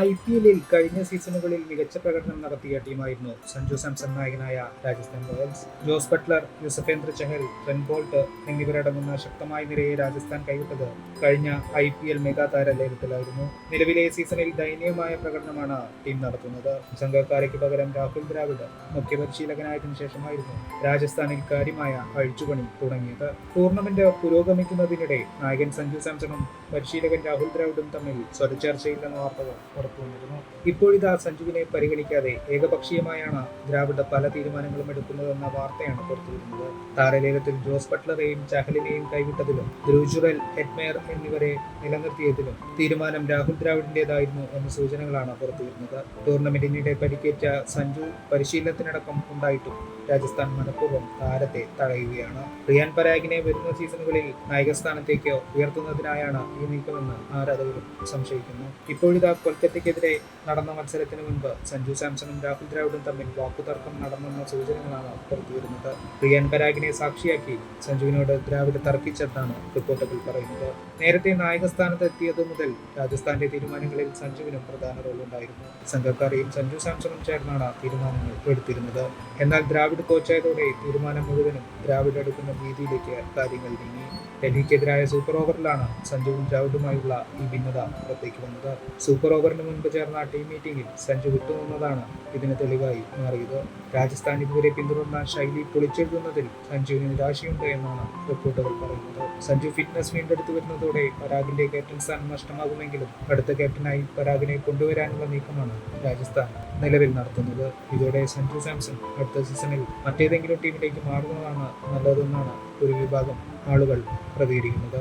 I P എല്ലിൽ കഴിഞ്ഞ സീസണുകളിൽ മികച്ച പ്രകടനം നടത്തിയ ടീമായിരുന്നു സഞ്ജു സാംസൺ നായകനായ Rajasthan Royals. Jos Buttler Yuzvendra Chahal റെൻബോൾട്ട് Boult എന്നിവരടങ്ങുന്ന ശക്തമായ നിരയെ രാജസ്ഥാൻ കൈവിട്ടത് കഴിഞ്ഞ ഐ പി എൽ മെഗാ താര ലേലത്തിലായിരുന്നു. നിലവിലെ സീസണിൽ ദയനീയമായ പ്രകടനമാണ് ടീം നടത്തുന്നത്. സംഘക്കാരയ്ക്ക് പകരം രാഹുൽ ദ്രാവിഡ് മുഖ്യ പരിശീലകനായതിനു ശേഷമായിരുന്നു രാജസ്ഥാനിൽ കാര്യമായ അഴിച്ചുപണി തുടങ്ങിയത്. ടൂർണമെന്റ് പുരോഗമിക്കുന്നതിനിടെ നായകൻ സഞ്ജു സാംസണും പരിശീലകൻ രാഹുൽ ദ്രാവിഡും തമ്മിൽ സ്വരചർച്ചയില്ലെന്ന വാർത്തകൾ പുറത്തുവന്നിരുന്നു ഇപ്പോഴിതാ സഞ്ജുവിനെ പരിഗണിക്കാതെ ഏകപക്ഷീയമായാണ് ദ്രാവിഡ് പല തീരുമാനങ്ങളും എടുക്കുന്നതെന്ന വാർത്തയാണ് പുറത്തുവരുന്നത്. താരലേലത്തിൽ ജോസ് ബട്ട്ലറെയും ചഹലിനെയും കൈവിട്ടതിലും ധ്രുജുറൽ ഹെഡ്മേർ എന്നിവരെ നിലനിർത്തിയതിലും തീരുമാനം രാഹുൽ ദ്രാവിഡിന്റേതായിരുന്നു എന്ന സൂചനകളാണ് പുറത്തുവരുന്നത്. ടൂർണമെന്റിനിടെ പരിക്കേറ്റ സഞ്ജു പരിശീലനത്തിനടക്കം ഉണ്ടായിട്ടും രാജസ്ഥാൻ മനഃപൂർവം താരത്തെ തടയുകയാണ്. റിയാൻ പരാഗിനെ വരുന്ന സീസണുകളിൽ നായകസ്ഥാനത്തേക്ക് ഉയർത്തുന്നതിനായാണ് ഈ നീക്കമെന്ന് ആരാധകരും സംശയിക്കുന്നു. ഇപ്പോഴിതാ കൊൽക്കത്തയ്ക്കെതിരെ നടന്ന മത്സരത്തിന് മുൻപ് സഞ്ജു സാംസണും രാഹുൽ ദ്രാവിഡും തമ്മിൽ വാക്കുതർക്കം നടന്നെന്ന സൂചനകളാണ് പുറത്തുവരുന്നത് പ്രിയൻ പരാഗിനെ സാക്ഷിയാക്കി സഞ്ജുവിനോട് ദ്രാവിഡ് തർക്കിച്ചെന്നാണ് റിപ്പോർട്ടുകൾ പറയുന്നത്. നേരത്തെ നായക സ്ഥാനത്ത് എത്തിയത് മുതൽ രാജസ്ഥാന്റെ തീരുമാനങ്ങളിൽ സഞ്ജുവിനും പ്രധാന റോളുണ്ടായിരുന്നു സംഘക്കാരെയും സഞ്ജു സാംസണും ചേർന്നാണ് തീരുമാനങ്ങൾ എടുത്തിരുന്നത്. എന്നാൽ ദ്രാവിഡ് കോച്ചായതോടെ തീരുമാനം മുഴുവനും ദ്രാവിഡ് എടുക്കുന്ന രീതിയിലേക്ക് കാര്യങ്ങൾ നീങ്ങി. ഡൽഹിക്കെതിരായ സൂപ്പർ ഓവറിലാണ് സഞ്ജുവും ദ്രാവിഡുമായുള്ള ഈ ഭിന്നത പുറത്തേക്ക് വന്നത്. സൂപ്പർ ഓവറിന് മുൻപ് ചേർന്ന ടീം മീറ്റിംഗിൽ സഞ്ജു വിട്ടുനിന്നതാണ്. ഇതിന് തെളിവായി മാറിയത്. രാജസ്ഥാൻ ഇതുവരെ പിന്തുടർന്ന ശൈലി പൊളിച്ചെഴുതുന്നതിൽ സഞ്ജുവിന് നിരാശയുണ്ട് എന്നാണ് റിപ്പോർട്ടുകൾ പറയുന്നത്. സഞ്ജു ഫിറ്റ്നസ് വീണ്ടെടുത്തു വരുന്നതോടെ പരാഗിന്റെ ക്യാപ്റ്റൻ സ്ഥാനം നഷ്ടമാകുമെങ്കിലും അടുത്ത ക്യാപ്റ്റനായി പരാഗിനെ കൊണ്ടുവരാനുള്ള നീക്കമാണ് രാജസ്ഥാൻ നിലവിൽ നടത്തുന്നത്. ഇതോടെ സഞ്ജു സാംസൺ അടുത്ത സീസണിൽ മറ്റേതെങ്കിലും ടീമിലേക്ക് മാറുന്നതാണ് നല്ലതെന്നാണ് ഒരു വിഭാഗം ആളുകൾ പ്രതികരിക്കുന്നത്.